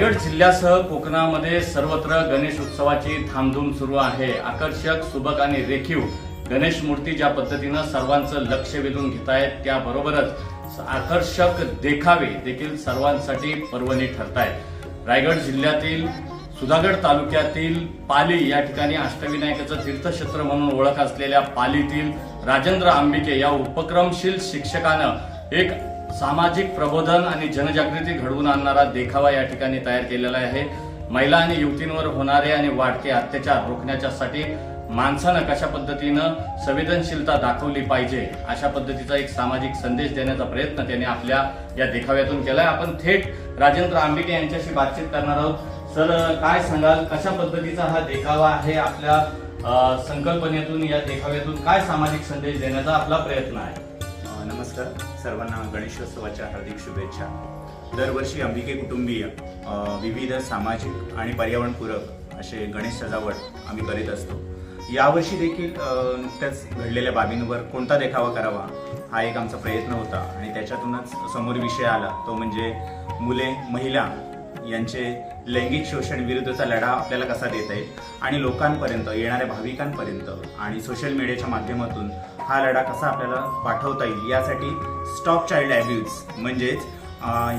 रायगड जिल्ह्यासह कोकणामध्ये सर्वत्र गणेश उत्सवाची धामधूम सुरू आहे. आकर्षक सुबक आणि रेखीव गणेश मूर्ती ज्या पद्धतीनं सर्वांचं लक्ष वेधून घेत आहेत त्याबरोबरच आकर्षक देखावे देखील सर्वांसाठी पर्वणी ठरत आहेत रायगड जिल्ह्यातील सुधागड तालुक्यातील पाली या ठिकाणी अष्टविनायकाचं तीर्थक्षेत्र म्हणून ओळख असलेल्या पालीतील राजेंद्र आंबिके या उपक्रमशील शिक्षकानं एक सामाजिक प्रबोधन आणि जनजागृती घडवून आणणारा देखावा या ठिकाणी तयार केलेला आहे. महिला आणि युवतींवर होणारे आणि वाढते अत्याचार रोखण्याच्यासाठी माणसानं कशा पद्धतीनं संवेदनशीलता दाखवली पाहिजे अशा पद्धतीचा एक सामाजिक संदेश देण्याचा प्रयत्न त्यांनी आपल्या या देखाव्यातून केलाय. आपण थेट राजेंद्र आंबिके यांच्याशी बातचीत करणार आहोत. सर काय सांगाल? कशा पद्धतीचा हा देखावा आहे आपल्या संकल्पनेतून या देखाव्यातून? काय सामाजिक संदेश देण्याचा आपला प्रयत्न आहे? नमस्कार. सर्वांना गणेशोत्सवाच्या हार्दिक शुभेच्छा. दरवर्षी अंबिके कुटुंबीय विविध सामाजिक आणि पर्यावरणपूरक असे गणेश सजावट आम्ही करीत असतो. यावर्षी देखील नुकत्याच घडलेल्या बाबींवर कोणता देखावा करावा हा एक आमचा प्रयत्न होता आणि त्याच्यातूनच समोर विषय आला. तो म्हणजे मुले महिला यांचे लैंगिक शोषण विरुद्धचा लढा आपल्याला कसा देता येईल? आणि लोकांपर्यंत येणाऱ्या भाविकांपर्यंत आणि सोशल मीडियाच्या माध्यमातून हा लढा कसा आपल्याला पाठवता येईल? यासाठी स्टॉप चाइल्ड अब्यूज म्हणजेच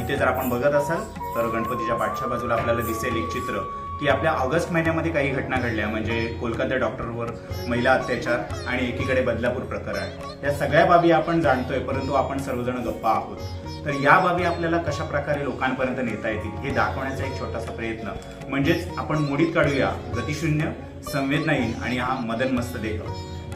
इथे जर आपण बघत असाल तर गणपतीच्या पाठच्या बाजूला आपल्याला दिसेल एक चित्र. की आपल्या ऑगस्ट महिन्यामध्ये काही घटना घडल्या म्हणजे कोलकाता डॉक्टरवर महिला अत्याचार आणि एकीकडे बदलापूर प्रकरण. या सगळ्या बाबी आपण जाणतोय परंतु आपण सर्वजण गप्पा आहोत. तर या बाबी आपल्याला कशा प्रकारे लोकांपर्यंत नेता येतील हे दाखवण्याचा एक छोटासा प्रयत्न. म्हणजेच आपण मोडीत काढूया गतिशून्य संवेदनाहीन आणि हा मदन मस्त देह.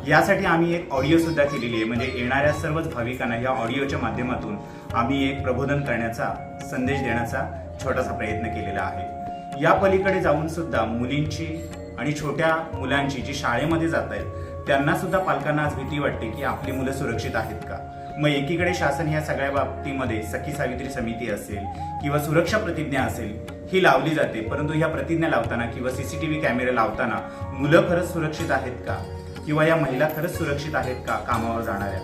यासाठी आम्ही एक ऑडिओ सुद्धा केलेली आहे. म्हणजे येणाऱ्या सर्वच भाविकांना या ऑडिओच्या माध्यमातून आम्ही एक प्रबोधन करण्याचा संदेश देण्याचा छोटासा प्रयत्न केलेला आहे. या पलीकडे जाऊन सुद्धा मुलींची आणि छोट्या मुलांची जी शाळेमध्ये जात आहेत त्यांना सुद्धा पालकांना आज भीती वाटते की आपली मुलं सुरक्षित आहेत का? मग एकीकडे शासन या सगळ्या बाबतीमध्ये सखी सावित्री समिती असेल किंवा सुरक्षा प्रतिज्ञा असेल ही लावली जाते. परंतु ह्या प्रतिज्ञा लावताना किंवा सीसीटीव्ही कॅमेरे लावताना मुलं खरंच सुरक्षित आहेत का? किंवा या महिला खरंच सुरक्षित आहेत का कामावर जाणाऱ्या?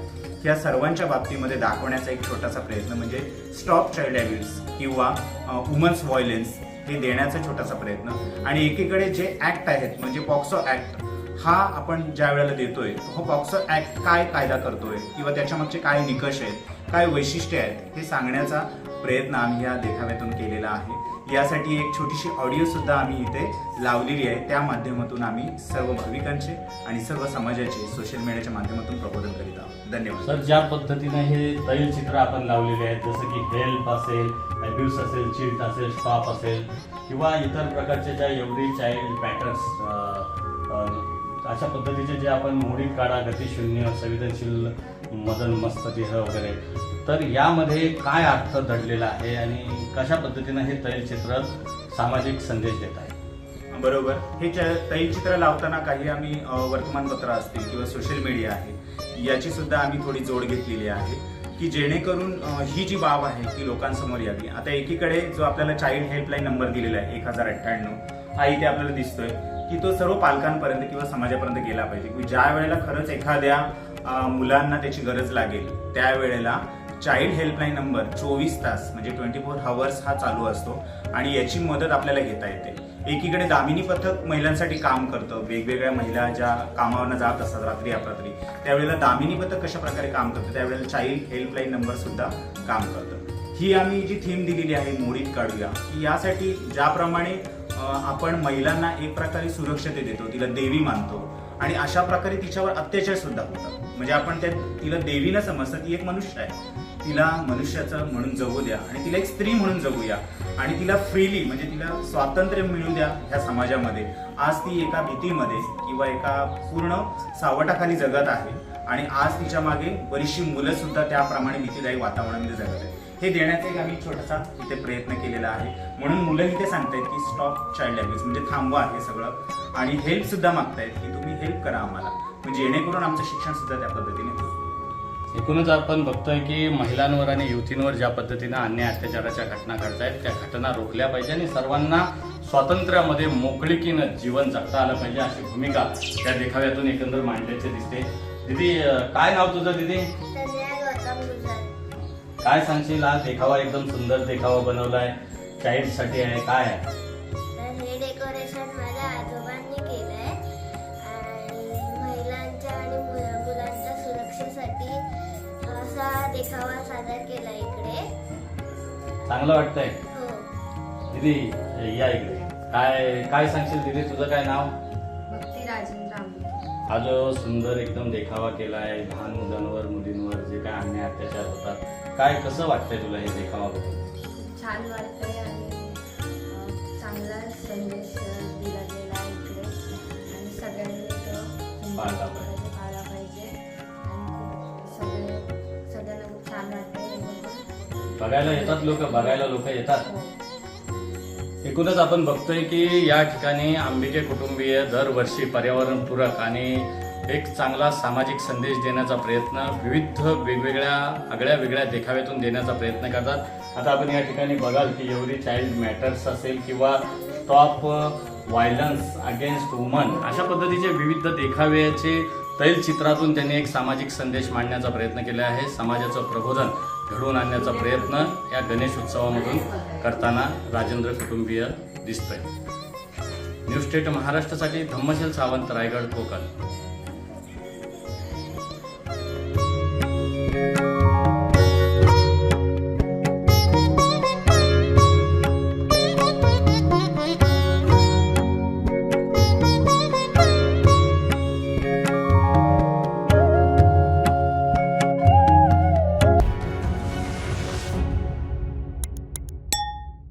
या सर्वांच्या बाबतीमध्ये दाखवण्याचा एक छोटासा प्रयत्न म्हणजे स्टॉप चाइल्ड अब्यूज किंवा वुमन्स व्हॉयलेन्स हे देण्याचा छोटासा प्रयत्न. आणि एकीकडे जे ऍक्ट आहेत म्हणजे पॉक्सो ऍक्ट हा आपण ज्या वेळेला देतोय हो पॉक्सो ऍक्ट काय कायदा करतोय किंवा त्याच्यामागचे काय निकष आहेत काय वैशिष्ट्ये आहेत हे सांगण्याचा प्रयत्न आम्ही या देखाव्यातून केलेला आहे. यासाठी एक छोटीशी ऑडिओ सुद्धा आम्ही इथे लावलेली आहे. त्या माध्यमातून आम्ही सर्व भाविकांचे आणि सर्व समाजाचे सोशल मीडियाच्या माध्यमातून प्रबोधन करीत आहोत. धन्यवाद. सर ज्या पद्धतीने हे तैलचित्र आपण लावलेले आहेत जसं की हेल्प असेल अब्यूस असेल चिल्ट असेल स्टॉप असेल किंवा इतर प्रकारचे ज्या एवढी चाइल्ड पॅटर्न्स अशा पद्धतीचे जे आपण मोडीत काढा गतिशून्य संवेदनशील मदन मस्त देह वगैरे. तर यामध्ये काय अर्थ दडलेला आहे आणि कशा पद्धतीनं हे तैलचित्र सामाजिक संदेश देत आहे? बरोबर. हे तैलचित्र लावताना काही आम्ही वर्तमानपत्र असतील किंवा सोशल मीडिया आहे याची सुद्धा आम्ही थोडी जोड घेतलेली आहे की जेणेकरून ही जी बाब आहे ती लोकांसमोर यावी. आता एकीकडे जो आपल्याला चाइल्ड हेल्पलाईन नंबर दिलेला आहे एक हजार अठ्ठ्याण्णव हा इथे आपल्याला दिसतोय की तो सर्व पालकांपर्यंत किंवा समाजापर्यंत गेला पाहिजे की ज्या वेळेला खरंच एखाद्या मुलांना त्याची गरज लागेल. त्यावेळेला चाइल्ड हेल्पलाईन नंबर चोवीस तास म्हणजे ट्वेंटी फोर हवर्स हा चालू असतो आणि याची मदत आपल्याला घेता येते. एकीकडे दामिनी पथक महिलांसाठी काम करतं. वेगवेगळ्या महिला ज्या कामावरनं जात असतात रात्री अपरात्री त्यावेळेला दामिनी पथक कशा प्रकारे काम करतं? त्यावेळेला चाइल्ड हेल्पलाईन नंबर सुद्धा काम करतं. ही आम्ही जी थीम दिलेली आहे मोडीत काढूया की यासाठी ज्याप्रमाणे आपण महिलांना एक प्रकारे सुरक्षते देतो तिला देवी मानतो. आणि अशा प्रकारे तिच्यावर अत्याचार सुद्धा होतात. म्हणजे आपण त्या तिला देवी न समजता ती एक मनुष्य आहे. तिला मनुष्याचं म्हणून जगू द्या आणि तिला एक स्त्री म्हणून जगूया. आणि तिला फ्रीली म्हणजे तिला स्वातंत्र्य मिळू द्या ह्या समाजामध्ये. आज ती एका भीतीमध्ये किंवा एका पूर्ण सावटाखाली जगत आहे. आणि आज तिच्यामागे बरीचशी मुलं सुद्धा त्याप्रमाणे भीतीदायी वातावरणामध्ये जगत आहेत. हे देण्याचा एक आम्ही छोटासा इथे प्रयत्न केलेला आहे. म्हणून मुलं इथे सांगतायत की स्टॉप चाइल्ड अब्यूज म्हणजे थांबवा हे सगळं. आणि हेल्प सुद्धा मागतायत की तुम्ही हेल्प करा आम्हाला. म्हणजे जेणेकरून आमचं शिक्षण सुद्धा त्या पद्धतीने होईल. एकूणच आपण बघतोय की महिलांवर आणि युवतींवर ज्या पद्धतीनं अन्याय अत्याचाराच्या घटना घडतायत त्या घटना रोखल्या पाहिजे आणि सर्वांना स्वातंत्र्यामध्ये मोकळीकीनं जीवन जगता आलं पाहिजे अशी भूमिका त्या देखाव्यातून एकंदर मांडल्याचे दिसते. दिदी काय नाव तुझं दिदी? काय सांगशील हा देखावा एकदम सुंदर देखावा बनवलाय? चाइल्डसाठी आहे काय? आहे तर हे डेकोरेशन माझ्या आजोबांनी केलंय. आणि महिलांच्या आणि मुलांच्या सुरक्षेसाठी असा देखावा सादर केला इकडे. चांगलं वाटतंय. हो. दीदी या इकडे. काय काय सांगशील दीदी? तुझं काय नाव? हा जो सुंदर एकदम देखावा केला आहे लहान मुलांवर मुलींवर जे काय अन्याय अत्याचार होतात काय कसं वाटतंय तुला हे देखावा बघून छान वाटतंय आणि चांगला संदेश दिला गेला आहे इकडे आणि सगळ्यांनी तो पाळला पाहिजे. पाळला पाहिजे आणि खूप सगळे सगळ्यांना खूप छान वाटतंय. बघायला येतात लोक बघायला लोक येतात हो. एकूणच आपण बघतोय की या ठिकाणी आंबिके कुटुंबीय दरवर्षी पर्यावरणपूरक आणि एक चांगला सामाजिक संदेश देण्याचा प्रयत्न विविध वेगवेगळ्या आगळ्या वेगळ्या देखाव्यातून देण्याचा प्रयत्न करतात. आता आपण या ठिकाणी बघाल की एवढी चाइल्ड मॅटर्स असेल किंवा स्टॉप व्हायलन्स अगेन्स्ट वुमन अशा पद्धतीचे विविध देखाव्याचे तैलचित्रातून त्यांनी एक सामाजिक संदेश मांडण्याचा प्रयत्न केला आहे. समाजाचं प्रबोधन घडवून आणण्याचा प्रयत्न या गणेश उत्सवामधून करताना राजेंद्र कुटुंबीय दिसतंय. न्यूज स्टेट महाराष्ट्रासाठी धम्मशील सावंत रायगड कोकण.